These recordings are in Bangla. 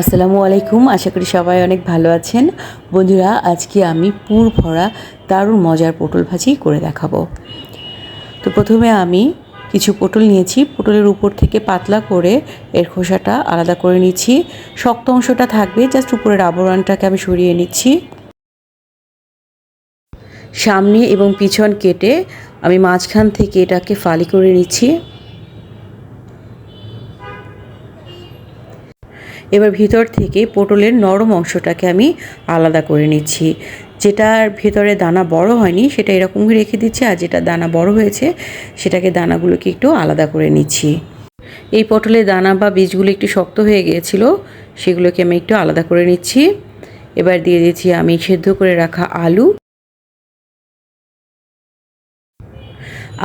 আসসালামু আলাইকুম, আশা করি সবাই অনেক ভালো আছেন। বন্ধুরা, আজকে আমি পুর ভরা দারুণ মজার পটল ভাজি করে দেখাবো। তো প্রথমে আমি কিছু পটল নিয়েছি। পটলের উপর থেকে পাতলা করে এর খোসাটা আলাদা করে নিচ্ছি। শক্ত অংশটা থাকবে, জাস্ট উপরের আবরণটাকে আমি সরিয়ে নিচ্ছি। সামনে এবং পিছন কেটে আমি মাঝখান থেকে এটাকে ফালি করে নিচ্ছি। এবার ভিতর থেকে পটলের নরম অংশটাকে আমি আলাদা করে নিচ্ছি। যেটার ভেতরে দানা বড় হয়নি, সেটা এরকম রেখে দিচ্ছি আর যেটা দানা বড় হয়েছে, সেটাকে দানাগুলোকে একটু আলাদা করে নিচ্ছি। এই পটলের দানা বা বীজগুলো একটু শক্ত হয়ে গিয়েছিল, সেগুলোকে আমি একটু আলাদা করে নিচ্ছি। এবার দিয়ে দিচ্ছি আমি সেদ্ধ করে রাখা আলু।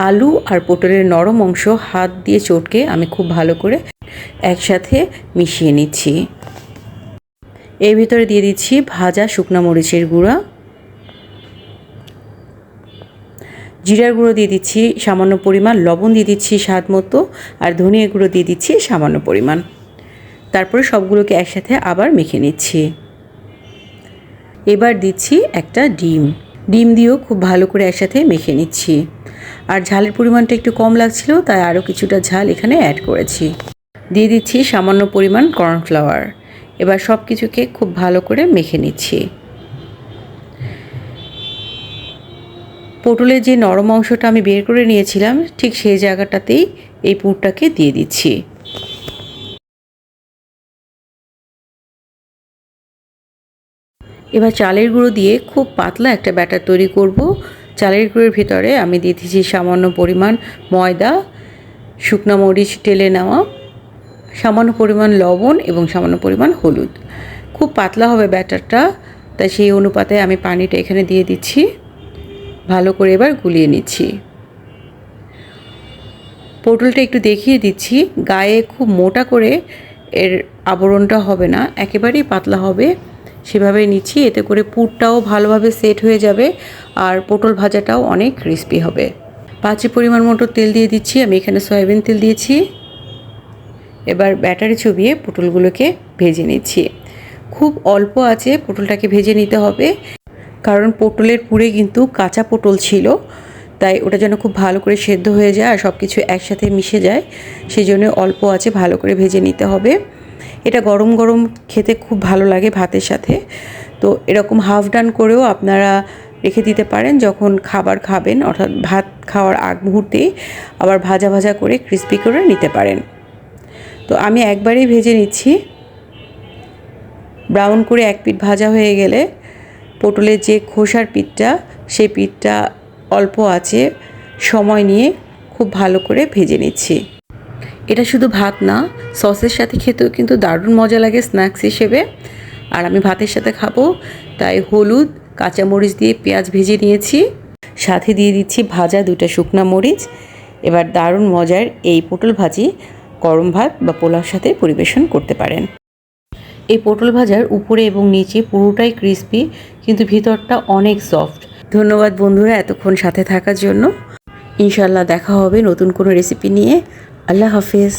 আলু আর পটলের নরম অংশ হাত দিয়ে চটকে আমি খুব ভালো করে একসাথে মিশিয়ে নিচ্ছি। এর ভিতরে দিয়ে দিচ্ছি ভাজা শুকনা মরিচের গুঁড়া। জিরার গুঁড়ো দিয়ে দিচ্ছি সামান্য পরিমাণ, লবণ দিয়ে দিচ্ছি স্বাদ মতো, আর ধনিয়া গুঁড়ো দিয়ে দিচ্ছি সামান্য পরিমাণ। তারপরে সবগুলোকে একসাথে আবার মেখে নিচ্ছি। এবার দিচ্ছি একটা ডিম। ডিম দিয়েও খুব ভালো করে একসাথে মেখে নিচ্ছি। আর ঝালের পরিমাণটা একটু কম লাগছিল, তাই আরও কিছুটা ঝাল এখানে অ্যাড করেছি। দিয়ে দিচ্ছি সামান্য পরিমাণ কর্নফ্লাওয়ার। এবার সব কিছুকে খুব ভালো করে মেখে নিচ্ছি। পটলের যে নরম অংশটা আমি বের করে নিয়েছিলাম, ঠিক সেই জায়গাটাতেই এই পুরটাকে দিয়ে দিচ্ছি। এবার চালের গুঁড়ো দিয়ে খুব পাতলা একটা ব্যাটার তৈরি করব। চালের গুঁড়োর ভিতরে আমি দিয়ে দিচ্ছি সামান্য পরিমাণ ময়দা, শুকনো মরিচ টেলে নেওয়া। সামান্য পরিমাণ লবণ এবং সামান্য পরিমাণ হলুদ। খুব পাতলা হবে ব্যাটারটা, তাই সেই অনুপাতে আমি পানিটা এখানে দিয়ে দিচ্ছি। ভালো করে এবার গুলিয়ে নিচ্ছি। পটলটা একটু দেখিয়ে দিচ্ছি। গায়ে খুব মোটা করে এর আবরণটা হবে না, একেবারেই পাতলা হবে। সেভাবে নিচ্ছি, এতে করে পুরটাও ভালোভাবে সেট হয়ে যাবে আর পটল ভাজাটাও অনেক ক্রিস্পি হবে। পাঁচি পরিমাণ মতো তেল দিয়ে দিচ্ছি। আমি এখানে সয়াবিন তেল দিয়েছি। এবার ব্যাটারে চুবিয়ে পটলগুলোকে ভেজে নিচ্ছি। খুব অল্প আছে পটলটাকে ভেজে নিতে হবে, কারণ পটলের পুরে কিন্তু কাঁচা পটল ছিল, তাই ওটা যেন খুব ভালো করে সেদ্ধ হয়ে যায় আর সব কিছু একসাথে মিশে যায় সেই জন্য অল্প আছে ভালো করে ভেজে নিতে হবে। এটা গরম গরম খেতে খুব ভালো লাগে ভাতের সাথে। তো এরকম হাফ ডান করেও আপনারা রেখে দিতে পারেন যখন খাবার খাবেন, অর্থাৎ ভাত খাওয়ার আগ মুহূর্তেই আবার ভাজা ভাজা করে ক্রিস্পি করে নিতে পারেন। তো আমি একবারেই ভেজে নিচ্ছি। ব্রাউন করে এক পিঠ ভাজা হয়ে গেলে পটলের যে খোসার পিঠটা, সেই পিঠটা অল্প আছে, সময় নিয়ে খুব ভালো করে ভেজে নিচ্ছি। এটা শুধু ভাত না, সসের সাথে খেতেও কিন্তু দারুণ মজা লাগে স্ন্যাক্স হিসেবে। আর আমি ভাতের সাথে খাব, তাই হলুদ, কাঁচামরিচ দিয়ে পেঁয়াজ ভেজে নিয়েছি। সাথে দিয়ে দিচ্ছি ভাজা দুটা শুকনা মরিচ। এবার দারুণ মজার এই পটল ভাজি গরম ভাত বা পোলাওর সাথে পরিবেশন করতে পারেন। এই পটল ভাজার উপরে এবং নিচে পুরোটাই ক্রিস্পি কিন্তু ভিতরটা অনেক সফট ধন্যবাদ বন্ধুরা এতক্ষণ সাথে থাকার জন্য। ইনশাল্লাহ দেখা হবে নতুন কোনো রেসিপি নিয়ে। আল্লাহ হাফেজ।